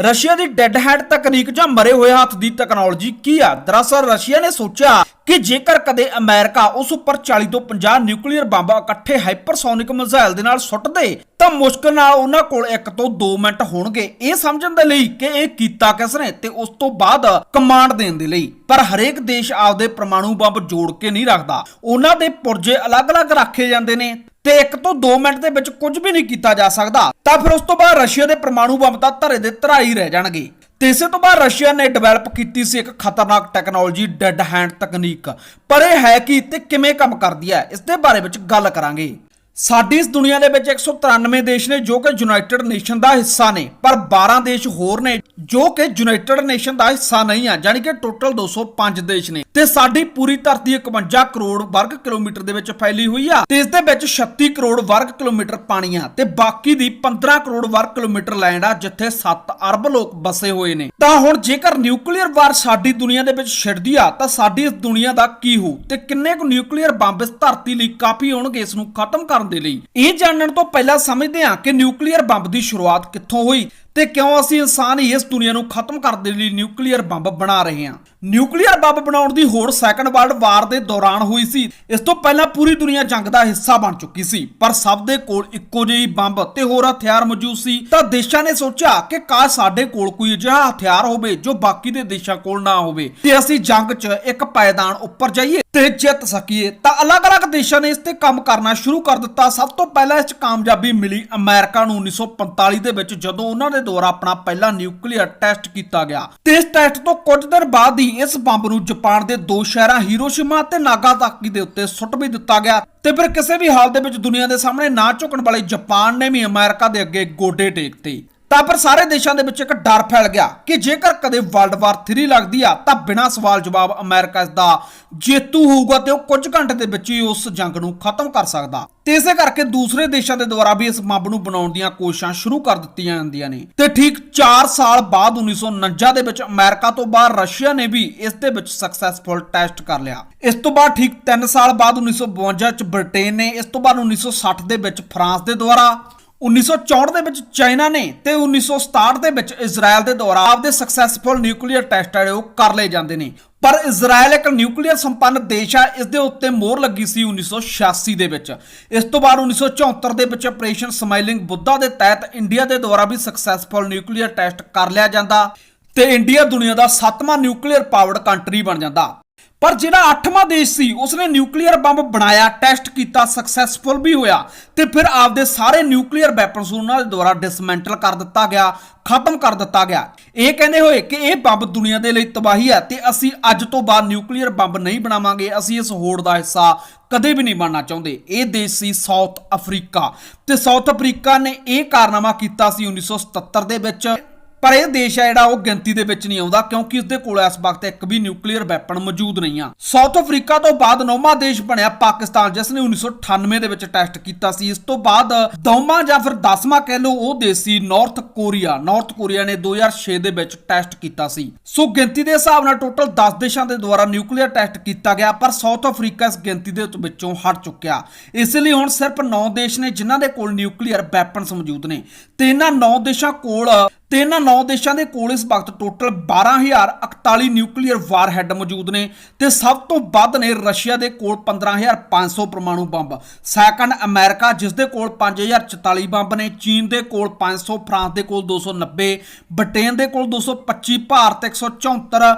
Russia ਦੀ dead head ਤਕਨੀਕ ਜਾਂ ਮਰੇ ਹੋਏ ਹੱਥ ਦੀ ਟੈਕਨੋਲੋਜੀ ਕੀ ਆ? ਦਰਅਸਲ ਰਸ਼ੀਆ ਨੇ ਸੋਚਿਆ ਕਿ ਜੇਕਰ ਕਦੇ ਅਮਰੀਕਾ ਉਸ ਉੱਪਰ 40 ਤੋਂ 50 ਨਿਊਕਲੀਅਰ ਬੰਬ ਇਕੱਠੇ ਹਾਈਪਰਸੋਨਿਕ ਮਿਜ਼ਾਈਲ ਦੇ ਨਾਲ ਸੁੱਟ ਦੇ ਤਾਂ ਮੁਸ਼ਕਲ ਨਾਲ ਉਹਨਾਂ ਕੋਲ 1 ਤੋਂ 2 ਮਿੰਟ ਹੋਣਗੇ। ਇਹ ਸਮਝਣ ਦੇ ਲਈ ਕਿ ਇਹ ਕੀਤਾ ਕਿਸ ਨੇ ਤੇ ਉਸ ਤੋਂ ਬਾਅਦ ਕਮਾਂਡ ਦੇਣ ਦੇ ਲਈ। ਪਰ ਹਰੇਕ ਦੇਸ਼ ਆਪਦੇ ਪਰਮਾਣੂ ਬੰਬ ਜੋੜ ਕੇ ਨਹੀਂ ਰੱਖਦਾ। ਉਹਨਾਂ ਦੇ ਪੁਰਜੇ ਅਲੱਗ-ਅਲੱਗ ਰੱਖੇ ਜਾਂਦੇ ਨੇ। ਤੇ 1 ਤੋਂ 2 ਮਿੰਟ ਦੇ ਵਿੱਚ ਕੁਝ ਵੀ ਨਹੀਂ ਕੀਤਾ ਜਾ ਸਕਦਾ, ਤਾਂ ਫਿਰ ਉਸ ਤੋਂ ਬਾਅਦ ਰਸ਼ੀਆ ਦੇ ਪਰਮਾਣੂ ਬੰਬ ਤਾਂ ਧਰੇ ਦੇ ਧਰਾਈ ਰਹਿ ਜਾਣਗੇ। ਤੇ ਇਸੇ ਤੋਂ ਬਾਅਦ ਰਸ਼ੀਆ ਨੇ ਡਿਵੈਲਪ ਕੀਤੀ ਸੀ ਇੱਕ ਖਤਰਨਾਕ ਟੈਕਨੋਲੋਜੀ ਡੈਡ ਹੈਂਡ ਤਕਨੀਕ। ਪਰ ਇਹ ਹੈ ਕੀ ਤੇ ਕਿਵੇਂ ਕੰਮ ਕਰਦੀ ਹੈ, ਇਸ ਦੇ ਬਾਰੇ ਵਿੱਚ ਗੱਲ ਕਰਾਂਗੇ। ਸਾਡੀ ਇਸ ਦੁਨੀਆ ਦੇ ਵਿੱਚ 193 ਦੇਸ਼ ਨੇ ਜੋ ਕਿ ਯੂਨਾਈਟਿਡ ਨੇਸ਼ਨ ਦਾ ਹਿੱਸਾ ਨੇ, ਪਰ 12 ਦੇਸ਼ ਹੋਰ ਨੇ ਜੋ ਕਿ ਯੂਨਾਈਟਿਡ ਨੇਸ਼ਨ ਦਾ ਹਿੱਸਾ ਨਹੀਂ ਆ ਯਾਨੀ ਕਿ ਟੋਟਲ 205 ਦੇਸ਼ ਨੇ। ਤੇ ਸਾਡੀ ਪੂਰੀ ਧਰਤੀ 51 ਕਰੋੜ ਵਰਗ ਕਿਲੋਮੀਟਰ ਦੇ ਵਿੱਚ ਫੈਲੀ ਹੋਈ ਆ। ਤੇ ਇਸ ਦੇ ਵਿੱਚ 36 ਕਰੋੜ ਵਰਗ ਕਿਲੋਮੀਟਰ ਪਾਣੀ ਆ ਤੇ ਬਾਕੀ ਦੀ 15 ਕਰੋੜ ਵਰਗ ਕਿਲੋਮੀਟਰ ਲੈਂਡ ਆ, ਜਿੱਥੇ 7 ਅਰਬ ਲੋਕ ਵਸੇ ਹੋਏ ਨੇ। ਤਾਂ ਹੁਣ ਜੇਕਰ ਨਿਊਕਲੀਅਰ ਵਾਰ ਸਾਡੀ ਦੁਨੀਆ ਦੇ ਵਿੱਚ ਛਿੜਦੀ ਆ, ਤਾਂ ਸਾਡੀ ਇਸ ਦੁਨੀਆ ਦਾ ਕੀ ਹੋ ਤੇ ਕਿੰਨੇ ਕੁ ਨਿਊਕਲੀਅਰ ਬੰਬ ਇਸ ਧਰਤੀ ਲਈ ਕਾਫੀ ਹੋਣਗੇ ਇਸ ਨੂੰ ਖਤਮ ਕਰਨ ਦੇ ਲਈ? ਇਹ ਜਾਣਨ ਤੋਂ ਪਹਿਲਾਂ ਸਮਝਦੇ ਹਾਂ ਕਿ ਨਿਊਕਲੀਅਰ ਬੰਬ ਦੀ ਸ਼ੁਰੂਆਤ ਕਿੱਥੋਂ ਹੋਈ ਤੇ ਕਿਉਂ ਅਸੀਂ ਇਨਸਾਨ ਹੀ ਇਸ ਦੁਨੀਆ ਨੂੰ ਖਤਮ ਕਰਨ ਦੇ ਲਈ ਨਿਊਕਲੀਅਰ ਬੰਬ ਬਣਾ ਰਹੇ ਹਾਂ? ਨਿਊਕਲੀਅਰ ਬੰਬ ਬਣਾਉਣ ਦੀ ਹੋੜ ਸੈਕੰਡ ਵਰਲਡ ਵਾਰ ਦੇ ਦੌਰਾਨ ਹੋਈ ਸੀ। ਇਸ ਤੋਂ ਪਹਿਲਾਂ ਪੂਰੀ ਦੁਨੀਆ ਜੰਗ ਦਾ ਹਿੱਸਾ ਬਣ ਚੁੱਕੀ ਸੀ। ਪਰ ਸਭ ਦੇ ਕੋਲ ਇੱਕੋ ਜਿਹੀ ਬੰਬ ਤੇ ਹੋਰ ਹਥਿਆਰ ਮੌਜੂਦ ਸੀ। ਤਾਂ ਦੇਸ਼ਾਂ ਨੇ ਸੋਚਿਆ ਕਿ ਕਾਸ਼ ਸਾਡੇ ਕੋਲ ਕੋਈ ਅਜਿਹਾ ਹਥਿਆਰ ਹੋਵੇ ਜੋ ਬਾਕੀ ਦੇ ਦੇਸ਼ਾਂ ਕੋਲ ਨਾ ਹੋਵੇ। ਤੇ ਅਸੀਂ ਜੰਗ 'ਚ ਇੱਕ ਪਾਇਦਾਨ ਉੱਪਰ ਜਾਈਏ ਤੇ ਜਿੱਤ ਸਕੀਏ ਤਾਂ ਅਲੱਗ-ਅਲੱਗ ਦੇਸ਼ਾਂ ਨੇ ਇਸ ਤੇ ਕੰਮ ਕਰਨਾ ਸ਼ੁਰੂ ਕਰ ਦਿੱਤਾ। ਸਭ ਤੋਂ ਪਹਿਲਾਂ ਇਸ 'ਚ ਕਾਮਯਾਬੀ ਮਿਲੀ ਅਮਰੀਕਾ ਨੂੰ 1945 ਦੇ ਵਿੱਚ, ਜਦੋਂ ਉਹਨਾਂ ਦੇ ਦੁਆਰਾ ਆਪਣਾ ਪਹਿਲਾ ਨਿਊਕਲੀਅਰ ਟੈਸਟ ਕੀਤਾ ਗਿਆ। ਤੇ ਇਸ ਟੈਸਟ ਤੋਂ ਕੁਝ ਦਿਨ ਬਾਅਦ ਹੀ ਇਸ ਬੰਬ ਨੂੰ ਜਾਪਾਨ ਦੇ ਦੋ ਸ਼ਹਿਰਾਂ ਹੀਰੋਸ਼ੀਮਾ ਤੇ ਨਾਗਾਸਾਕੀ ਦੇ ਉੱਤੇ ਸੁੱਟ ਵੀ ਦਿੱਤਾ ਗਿਆ। ਤੇ ਫਿਰ ਕਿਸੇ ਵੀ ਹਾਲ ਦੇ ਵਿੱਚ ਦੁਨੀਆ ਦੇ ਸਾਹਮਣੇ ਨਾ ਝੁਕਣ ਵਾਲੇ ਜਾਪਾਨ ਨੇ ਵੀ ਅਮਰੀਕਾ ਦੇ ਅੱਗੇ ਗੋਡੇ ਟੇਕਤੇ। ਤਾਂ ਫਿਰ ਸਾਰੇ ਦੇਸ਼ਾਂ ਦੇ ਵਿੱਚ ਇੱਕ ਡਰ ਫੈਲ ਗਿਆ ਕਿ ਜੇਕਰ ਕਦੇ ਵਰਲਡ ਵਾਰ 3 ਲੱਗਦੀ ਆ ਤਾਂ ਬਿਨਾਂ ਸਵਾਲ ਜਵਾਬ ਅਮਰੀਕਾ ਇਸ ਦਾ ਜੇਤੂ ਹੋਊਗਾ ਤੇ ਉਹ ਕੁਝ ਘੰਟੇ ਦੇ ਵਿੱਚ ਹੀ ਉਸ ਜੰਗ ਨੂੰ ਖਤਮ ਕਰ ਸਕਦਾ। ਤੇ ਇਸੇ ਕਰਕੇ ਦੂਸਰੇ ਦੇਸ਼ਾਂ ਦੇ ਦੁਆਰਾ ਵੀ ਇਸ ਬੰਬ ਨੂੰ ਬਣਾਉਣ ਦੀਆਂ ਕੋਸ਼ਿਸ਼ਾਂ ਸ਼ੁਰੂ ਕਰ ਦਿੱਤੀਆਂ ਜਾਂਦੀਆਂ ਨੇ। ਤੇ ਠੀਕ 4 ਸਾਲ ਬਾਅਦ 1949 ਦੇ ਵਿੱਚ ਅਮਰੀਕਾ ਤੋਂ ਬਾਅਦ ਰਸ਼ੀਆ ਨੇ ਵੀ ਇਸ ਦੇ ਵਿੱਚ ਸਕਸੈਸਫੁਲ ਟੈਸਟ ਕਰ ਲਿਆ। ਇਸ ਤੋਂ ਬਾਅਦ ਠੀਕ 3 ਸਾਲ ਬਾਅਦ 1952 ਚ ਬ੍ਰਿਟੇਨ ਨੇ, ਇਸ ਤੋਂ ਬਾਅਦ 1960 ਦੇ ਵਿੱਚ ਫਰਾਂਸ ਦੇ ਦੁਆਰਾ 1964 ਦੇ ਵਿੱਚ ਚਾਈਨਾ ਨੇ ਤੇ 1967 ਦੇ ਵਿੱਚ ਇਜ਼ਰਾਈਲ ਦੇ ਦੁਆਰਾ ਆਪਦੇ ਸਕਸੈਸਫੁਲ ਨਿਊਕਲੀਅਰ ਟੈਸਟ ਜਿਹੜੇ ਉਹ ਕਰ ਲਏ ਜਾਂਦੇ ਨੇ। ਪਰ ਇਜ਼ਰਾਈਲ ਇੱਕ ਨਿਊਕਲੀਅਰ ਸੰਪੰਨ ਦੇਸ਼ ਆ, ਇਸ ਦੇ ਉੱਤੇ ਮੋਹਰ ਲੱਗੀ ਸੀ 1986 ਦੇ ਵਿੱਚ। ਇਸ ਤੋਂ ਬਾਅਦ 1974 ਦੇ ਵਿੱਚ ਆਪਰੇਸ਼ਨ ਸਮਾਈਲਿੰਗ ਬੁੱਧਾ ਦੇ ਤਹਿਤ ਇੰਡੀਆ ਦੇ ਦੁਆਰਾ ਵੀ ਸਕਸੈਸਫੁਲ ਨਿਊਕਲੀਅਰ ਟੈਸਟ ਕਰ ਲਿਆ ਜਾਂਦਾ ਤੇ ਇੰਡੀਆ ਦੁਨੀਆ ਦਾ ਸੱਤਵਾਂ ਨਿਊਕਲੀਅਰ ਪਾਵਰਡ ਕੰਟਰੀ ਬਣ ਜਾਂਦਾ। ਪਰ ਜਿਹੜਾ 8ਵਾਂ ਦੇਸ਼ ਸੀ, ਉਸਨੇ ਨਿਊਕਲੀਅਰ ਬੰਬ ਬਣਾਇਆ, ਟੈਸਟ ਕੀਤਾ ਸਕਸੈਸਫੁਲ ਵੀ ਹੋਇਆ ਤੇ ਫਿਰ ਆਪਦੇ ਸਾਰੇ ਨਿਊਕਲੀਅਰ ਵੈਪਨਸ ਉਹਨਾਂ ਦੇ ਦੁਆਰਾ ਡਿਸਮੈਂਟਲ ਕਰ ਦਿੱਤਾ ਗਿਆ, ਖਤਮ ਕਰ ਦਿੱਤਾ ਗਿਆ। ਇਹ ਕਹਿੰਦੇ ਹੋਏ ਕਿ ਇਹ ਬੰਬ ਦੁਨੀਆ ਦੇ ਲਈ ਤਬਾਹੀ ਹੈ ਤੇ ਅਸੀਂ ਅੱਜ ਤੋਂ ਬਾਅਦ ਨਿਊਕਲੀਅਰ ਬੰਬ ਨਹੀਂ ਬਣਾਵਾਂਗੇ, ਅਸੀਂ ਇਸ ਹੋੜ ਦਾ ਹਿੱਸਾ ਕਦੇ ਵੀ ਨਹੀਂ ਬਣਨਾ ਚਾਹੁੰਦੇ। ਇਹ ਦੇਸ਼ ਸੀ ਸਾਊਥ ਅਫਰੀਕਾ ਤੇ ਸਾਊਥ ਅਫਰੀਕਾ ਨੇ ਇਹ ਕਾਰਨਾਮਾ ਕੀਤਾ ਸੀ 1977 ਦੇ ਵਿੱਚ। ਪਰ ਇਹ ਦੇਸ਼ ਹੈ ਜਿਹੜਾ ਉਹ ਗਿਣਤੀ ਦੇ ਵਿੱਚ ਨਹੀਂ ਆਉਂਦਾ, ਕਿਉਂਕਿ ਉਸ ਦੇ ਕੋਲ ਇਸ ਵਕਤ ਇੱਕ ਵੀ ਨਿਊਕਲੀਅਰ ਵੈਪਨ ਮੌਜੂਦ ਨਹੀਂ ਆ। ਸਾਊਥ ਅਫਰੀਕਾ ਤੋਂ ਬਾਅਦ ਨੌਵਾਂ ਦੇਸ਼ ਬਣਿਆ ਪਾਕਿਸਤਾਨ, ਜਿਸ ਨੇ 1998 ਦੇ ਵਿੱਚ ਟੈਸਟ ਕੀਤਾ ਸੀ। ਇਸ ਤੋਂ ਬਾਅਦ ਦੌਵਾਂ ਜਾਂ ਫਿਰ 10ਵਾਂ ਕਹਿ ਲਓ, ਉਹ ਦੇਸ਼ ਸੀ ਨਾਰਥ ਕੋਰੀਆ ਨਾਰਥ ਕੋਰੀਆ ਨੇ 2006 ਦੇ ਵਿੱਚ ਟੈਸਟ ਕੀਤਾ ਸੀ। ਸੋ ਗਿਣਤੀ ਦੇ ਹਿਸਾਬ ਨਾਲ ਟੋਟਲ 10 ਦੇਸ਼ਾਂ ਦੇ ਦੁਆਰਾ ਨਿਊਕਲੀਅਰ ਟੈਸਟ ਕੀਤਾ ਗਿਆ, ਪਰ ਸਾਊਥ ਅਫਰੀਕਾ ਇਸ ਗਿਣਤੀ ਦੇ ਵਿੱਚੋਂ ਹਟ ਚੁੱਕਿਆ। ਇਸ ਲਈ ਹੁਣ ਸਿਰਫ 9 ਦੇਸ਼ ਨੇ ਜਿਨ੍ਹਾਂ ਦੇ ਕੋਲ ਨਿਊਕਲੀਅਰ ਵੈਪਨਸ ਮੌਜੂਦ ਨੇ। ਤੇ ਇਹਨਾਂ 9 ਦੇਸ਼ਾਂ ਕੋਲ ਤੇ ਇਹਨਾਂ 9 ਦੇਸ਼ਾਂ ਦੇ ਕੋਲ ਇਸ ਵਕਤ ਟੋਟਲ 12041 ਨਿਊਕਲੀਅਰ ਵਾਰਹੈਡ ਮੌਜੂਦ ਨੇ ਤੇ ਸਭ ਤੋਂ ਵੱਧ ਨੇ ਰਸ਼ੀਆ ਦੇ ਕੋਲ 15500 ਪਰਮਾਣੂ ਬੰਬ। ਸੈਕੰਡ ਅਮਰੀਕਾ ਜਿਸ ਦੇ ਕੋਲ 5044 ਬੰਬ ਨੇ, ਚੀਨ ਦੇ ਕੋਲ 500 ਫਰਾਂਸ ਦੇ ਕੋਲ 290 ਬ੍ਰਿਟੇਨ ਦੇ ਕੋਲ 225 ਭਾਰਤ 174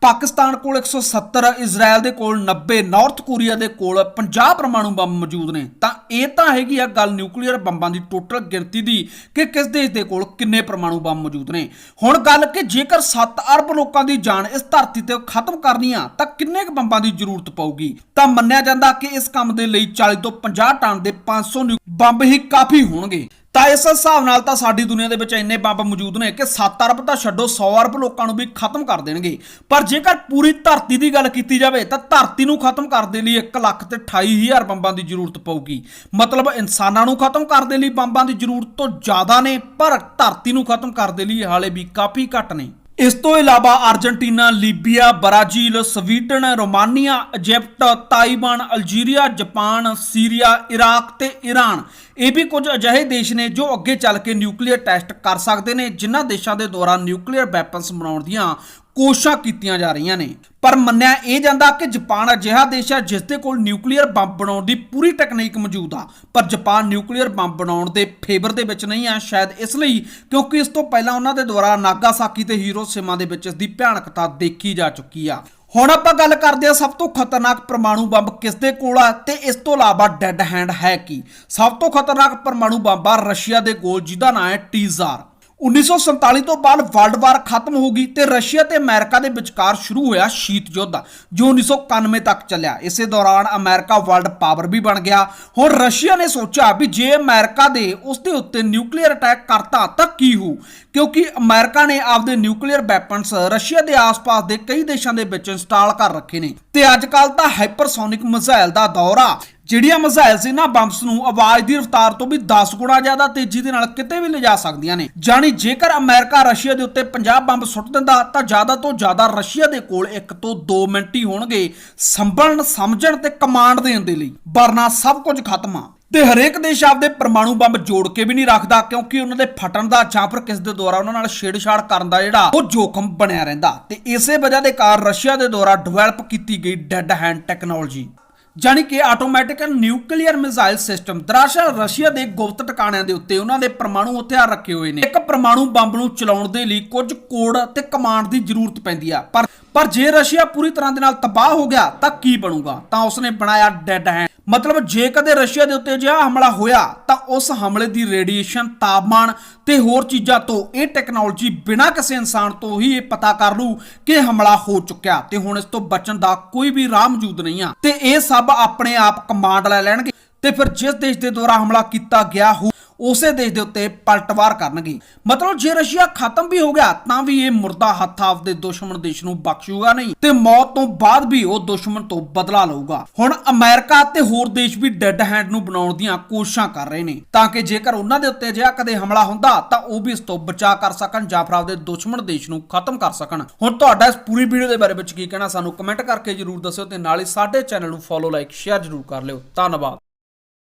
ਪਾਕਿਸਤਾਨ ਕੋਲ 170 ਇਜ਼ਰਾਈਲ ਦੇ ਕੋਲ 90 ਨਾਰਥ ਕੋਰੀਆ ਦੇ ਕੋਲ 50 ਪਰਮਾਣੂ ਬੰਬ ਮੌਜੂਦ ਨੇ। ਤਾਂ ਇਹ ਤਾਂ ਹੈਗੀ ਆ ਗੱਲ ਨਿਊਕਲੀਅਰ ਬੰਬਾਂ ਦੀ ਟੋਟਲ ਗਿਣਤੀ ਦੀ ਕਿ ਕਿਸ ਦੇਸ਼ ਦੇ ਕੋਲ ਕਿੰਨੇ ਪਰਮਾਣੂ ਬੰਬ ਮੌਜੂਦ ਨੇ। ਹੁਣ ਗੱਲ ਕਿ ਜੇਕਰ 7 ਅਰਬ ਲੋਕਾਂ ਦੀ ਜਾਨ ਇਸ ਧਰਤੀ ਤੇ ਖਤਮ ਕਰਨੀ ਆ, ਤਾਂ ਕਿੰਨੇ ਕੁ ਬੰਬਾਂ ਦੀ ਜ਼ਰੂਰਤ ਪਊਗੀ? ਤਾਂ ਮੰਨਿਆ ਜਾਂਦਾ ਕਿ ਇਸ ਕੰਮ ਦੇ ਲਈ 40 ਤੋਂ 50 ਟਨ ਦੇ 500 ਨਿਊ- ਬੰਬ ਹੀ ਕਾਫੀ ਹੋਣਗੇ। ਤਾਂ ਇਸ ਹਿਸਾਬ ਨਾਲ ਤਾਂ ਸਾਡੀ ਦੁਨੀਆ ਦੇ ਵਿੱਚ ਇੰਨੇ ਬੰਬ ਮੌਜੂਦ ਨੇ ਕਿ 7 ਅਰਬ ਤਾਂ ਛੱਡੋ 100 ਅਰਬ ਲੋਕਾਂ ਨੂੰ ਵੀ ਖਤਮ ਕਰ ਦੇਣਗੇ। ਪਰ ਜੇਕਰ ਪੂਰੀ ਧਰਤੀ ਦੀ ਗੱਲ ਕੀਤੀ ਜਾਵੇ ਤਾਂ ਧਰਤੀ ਨੂੰ ਖਤਮ ਕਰਨ ਦੇ ਲਈ 1 ਲੱਖ ਤੇ 28 ਹਜ਼ਾਰ ਬੰਬਾਂ ਦੀ ਜ਼ਰੂਰਤ ਪਊਗੀ। ਮਤਲਬ ਇਨਸਾਨਾਂ ਨੂੰ ਖਤਮ ਕਰਨ ਦੇ ਲਈ ਬੰਬਾਂ ਦੀ ਜ਼ਰੂਰਤ ਤੋਂ ਜ਼ਿਆਦਾ ਨੇ, ਪਰ ਧਰਤੀ ਨੂੰ ਖਤਮ ਕਰਨ ਦੇ ਲਈ ਹਾਲੇ ਵੀ ਕਾਫੀ ਘੱਟ ਨੇ। ਇਸ ਤੋਂ ਇਲਾਵਾ Argentina Libya, Brazil, Sweden, Romania, Egypt Taiwan Algeria, Japan, Syria, Iraq ਤੇ ਈਰਾਨ ਇਹ ਵੀ ਕੁਝ ਅਜਿਹੇ ਦੇਸ਼ ਨੇ ਜੋ ਅੱਗੇ ਚੱਲ ਕੇ ਨਿਊਕਲੀਅਰ ਟੈਸਟ ਕਰ ਸਕਦੇ ਨੇ, ਜਿਨ੍ਹਾਂ ਦੇਸ਼ਾਂ ਦੇ ਦੁਆਰਾ ਨਿਊਕਲੀਅਰ ਵੈਪਨਸ ਬਣਾਉਣ ਦੀਆਂ ਕੋਸ਼ਿਸ਼ਾਂ ਕੀਤੀਆਂ ਜਾ ਰਹੀਆਂ ਨੇ। ਪਰ ਮੰਨਿਆ ਇਹ ਜਾਂਦਾ ਕਿ ਜਾਪਾਨ ਅਜਿਹਾ ਦੇਸ਼ ਹੈ ਜਿਸ ਦੇ ਕੋਲ ਨਿਊਕਲੀਅਰ ਬੰਬ ਬਣਾਉਣ ਦੀ ਪੂਰੀ ਟੈਕਨੀਕ ਮੌਜੂਦ ਆ। ਪਰ ਜਾਪਾਨ ਨਿਊਕਲੀਅਰ ਬੰਬ ਬਣਾਉਣ ਦੇ ਫੇਵਰ ਦੇ ਵਿੱਚ ਨਹੀਂ ਆ ਸ਼ਾਇਦ ਇਸ ਲਈ ਕਿਉਂਕਿ ਇਸ ਤੋਂ ਪਹਿਲਾਂ ਉਹਨਾਂ ਦੇ ਦੁਆਰਾ ਨਾਗਾਸਾਕੀ ਤੇ ਹੀਰੋਸ਼ੀਮਾ ਦੇ ਵਿੱਚ ਇਸ ਦੀ ਭਿਆਨਕਤਾ ਦੇਖੀ ਜਾ ਚੁੱਕੀ ਆ। ਹੁਣ ਆਪਾਂ ਗੱਲ ਕਰਦੇ ਹਾਂ ਸਭ ਤੋਂ ਖਤਰਨਾਕ ਪਰਮਾਣੂ ਬੰਬ ਕਿਸ ਦੇ ਕੋਲ ਆ ਤੇ ਇਸ ਤੋਂ ਇਲਾਵਾ ਡੈੱਡ ਹੈਂਡ ਹੈ ਕੀ? ਸਭ ਤੋਂ ਖਤਰਨਾਕ ਪਰਮਾਣੂ ਬੰਬ ਆ ਰਸ਼ੀਆ ਦੇ ਕੋਲ, ਜਿਹਦਾ ਨਾਮ ਹੈ ਟੀਜ਼ਾਰ। 1947 ਤੋਂ ਬਾਅਦ ਵਰਲਡ ਵਾਰ ਖਤਮ ਹੋ ਗਈ ਤੇ ਰਸ਼ੀਆ ਤੇ ਅਮਰੀਕਾ ਦੇ ਵਿਚਕਾਰ ਸ਼ੁਰੂ ਹੋਇਆ ਸ਼ੀਤ ਯੁੱਧ, ਜੋ 1991 ਤੱਕ ਚੱਲਿਆ। ਇਸੇ ਦੌਰਾਨ ਅਮਰੀਕਾ ਵਰਲਡ ਪਾਵਰ ਵੀ ਬਣ ਗਿਆ। ਹੁਣ ਰਸ਼ੀਆ ਨੇ ਸੋਚਿਆ ਵੀ ਜੇ ਅਮਰੀਕਾ ਦੇ ਉਸ ਦੇ ਉੱਤੇ ਨਿਊਕਲੀਅਰ ਅਟੈਕ ਕਰਤਾ ਤਾਂ ਕੀ ਹੋ ਕਿਉਂਕਿ ਅਮਰੀਕਾ ਨੇ ਆਪਦੇ ਨਿਊਕਲੀਅਰ ਵੈਪਨਸ ਰਸ਼ੀਆ ਦੇ ਆਸ-ਪਾਸ ਦੇ ਕਈ ਦੇਸ਼ਾਂ ਦੇ ਵਿੱਚ ਇੰਸਟਾਲ ਕਰ ਰੱਖੇ ਨੇ। ਤੇ ਅੱਜ ਕੱਲ ਤਾਂ ਹਾਈਪਰਸੋਨਿਕ ਮਿਜ਼ਾਈਲ ਦਾ ਦੌਰ ਆ ਜਿਹੜੀਆਂ ਮਿਜ਼ਾਈਲਸ ਇਹਨਾਂ ਬੰਬਸ ਨੂੰ, ਆਵਾਜ਼ ਦੀ ਰਫ਼ਤਾਰ ਤੋਂ ਵੀ 10 ਗੁਣਾ ਜ਼ਿਆਦਾ ਤੇਜ਼ੀ ਦੇ ਨਾਲ ਕਿਤੇ ਵੀ ਲਿਜਾ ਸਕਦੀਆਂ ਨੇ। ਜਾਨੀ ਜੇਕਰ ਅਮਰੀਕਾ ਰਸ਼ੀਆ ਦੇ ਉੱਤੇ 50 ਬੰਬ ਸੁੱਟ ਦਿੰਦਾ, ਤਾਂ ਜ਼ਿਆਦਾ ਤੋਂ ਜ਼ਿਆਦਾ ਰਸ਼ੀਆ ਦੇ ਕੋਲ 1 ਤੋਂ 2 ਮਿੰਟ ਹੀ ਹੋਣਗੇ ਸੰਭਲਣ, ਸਮਝਣ ਤੇ ਕਮਾਂਡ ਦੇਣ ਦੇ ਲਈ। ਵਰਨਾ ਸਭ ਕੁਝ ਖਤਮ ਆ। ਤੇ ਹਰੇਕ ਦੇਸ਼ ਆਪਦੇ ਪਰਮਾਣੂ ਬੰਬ ਜੋੜ ਕੇ ਵੀ ਨਹੀਂ ਰੱਖਦਾ, ਕਿਉਂਕਿ ਉਹਨਾਂ ਦੇ ਫਟਣ ਦਾ ਜਾਂ ਫਿਰ ਕਿਸ ਦੇ ਦੁਆਰਾ ਉਹਨਾਂ ਨਾਲ ਛੇੜਛਾੜ ਕਰਨ ਦਾ ਜਿਹੜਾ ਉਹ ਜੋਖਮ ਬਣਿਆ ਰਹਿੰਦਾ। ਤੇ ਇਸੇ ਵਜ੍ਹਾ ਦੇ ਕਾਰਨ ਰਸ਼ੀਆ ਦੇ ਦੁਆਰਾ ਡਿਵੈਲਪ ਕੀਤੀ ਗਈ ਡੈੱਡ ਹੈਂਡ ਟੈਕਨੋਲੋਜੀ। ਜਾਨੀ ਕਿ ਆਟੋਮੈਟਿਕ ਨਿਊਕਲੀਅਰ ਮਿਜ਼ਾਈਲ ਸਿਸਟਮ ਦਰਅਸਲ ਰਸ਼ੀਆ ਦੇ ਗੁਪਤ ਟਿਕਾਣਿਆਂ ਦੇ ਉੱਤੇ ਉਹਨਾਂ ਦੇ ਪਰਮਾਣੂ ਹਥਿਆਰ ਰੱਖੇ ਹੋਏ ਨੇ। ਇੱਕ ਪਰਮਾਣੂ ਬੰਬ ਨੂੰ ਚਲਾਉਣ ਦੇ ਲਈ ਕੁਝ ਕੋਡ ਤੇ ਕਮਾਂਡ ਦੀ ਜ਼ਰੂਰਤ ਪੈਂਦੀ ਆ। ਪਰ ਪਰ ਜੇ ਰਸ਼ੀਆ ਪੂਰੀ ਤਰ੍ਹਾਂ ਦੇ ਨਾਲ ਤਬਾਹ ਹੋ ਗਿਆ, ਤਾਂ ਕੀ ਬਣੂਗਾ? ਤਾਂ ਉਸਨੇ ਬਣਾਇਆ ਡੈਡ ਹੈਂਡ ਮਤਲਬ ਜੇ ਕਦੇ ਰਸ਼ੀਆ ਦੇ ਉੱਤੇ ਅਜਿਹਾ ਹਮਲਾ ਹੋਇਆ, ਤਾਂ ਉਸ ਹਮਲੇ ਦੀ ਰੇਡੀਏਸ਼ਨ, ਤਾਪਮਾਨ ਤੇ ਹੋਰ ਚੀਜ਼ਾਂ ਤੋਂ, ਇਹ ਟੈਕਨੋਲੋਜੀ ਬਿਨਾਂ ਕਿਸੇ ਇਨਸਾਨ ਤੋਂ ਹੀ ਇਹ ਪਤਾ ਕਰ ਲੂ ਕਿ ਹਮਲਾ ਹੋ ਚੁੱਕਿਆ। ਤੇ ਹੁਣ ਇਸ ਤੋਂ ਬਚਣ ਦਾ ਕੋਈ ਵੀ ਰਾਹ ਮੌਜੂਦ ਨਹੀਂ ਆ। ਤੇ ਇਹ ਸਭ ਆਪਣੇ ਆਪ ਕਮਾਂਡ ਲੈ ਲੈਣਗੇ। ਤੇ ਫਿਰ ਜਿਸ ਦੇਸ਼ ਦੇ ਦੁਆਰਾ ਹਮਲਾ ਕੀਤਾ ਗਿਆ ਹੋ ਉਸੇ ਦੇਸ਼ ਦੇ ਉੱਤੇ ਪਲਟਵਾਰ ਕਰਨਗੇ। ਮਤਲਬ ਜੇ ਰਸ਼ੀਆ ਖਤਮ ਵੀ ਹੋ ਗਿਆ, ਤਾਂ ਵੀ ਇਹ ਮੁਰਦਾ ਹੱਥ ਆਪਦੇ ਦੁਸ਼ਮਣ ਦੇਸ਼ ਨੂੰ ਬਖਸ਼ੂਗਾ ਨਹੀਂ ਤੇ ਮੌਤ ਤੋਂ ਬਾਅਦ ਵੀ ਉਹ ਦੁਸ਼ਮਣ ਤੋਂ ਬਦਲਾ ਲਊਗਾ। ਹੁਣ ਅਮਰੀਕਾ ਤੇ ਹੋਰ ਦੇਸ਼ ਵੀ ਡੈੱਡ ਹੈਂਡ ਨੂੰ ਬਣਾਉਣ ਦੀਆਂ ਕੋਸ਼ਿਸ਼ਾਂ ਕਰ ਰਹੇ ਨੇ। ਤਾਂ ਕਿ ਜੇਕਰ ਉਹਨਾਂ ਦੇ ਉੱਤੇ ਅਜਿਹਾ ਕਦੇ ਹਮਲਾ ਹੁੰਦਾ, ਤਾਂ ਉਹ ਵੀ ਇਸ ਤੋਂ ਬਚਾ ਕਰ ਸਕਣ ਜਾਂ ਫਿਰ ਆਪਦੇ ਦੁਸ਼ਮਣ ਦੇਸ਼ ਨੂੰ ਖਤਮ ਕਰ ਸਕਣ। ਹੁਣ ਤੁਹਾਡਾ ਇਸ ਪੂਰੀ ਵੀਡੀਓ ਦੇ ਬਾਰੇ ਵਿੱਚ ਕੀ ਕਹਿਣਾ, ਸਾਨੂੰ ਕਮੈਂਟ ਕਰਕੇ ਜਰੂਰ ਦੱਸਿਓ ਤੇ ਨਾਲ ਹੀ ਸਾਡੇ ਚੈਨਲ ਨੂੰ ਫੋਲੋ ਲਾਈਕ ਸ਼ੇਅਰ ਜਰੂਰ ਕਰ ਲਿਓ। ਧੰਨਵਾਦ।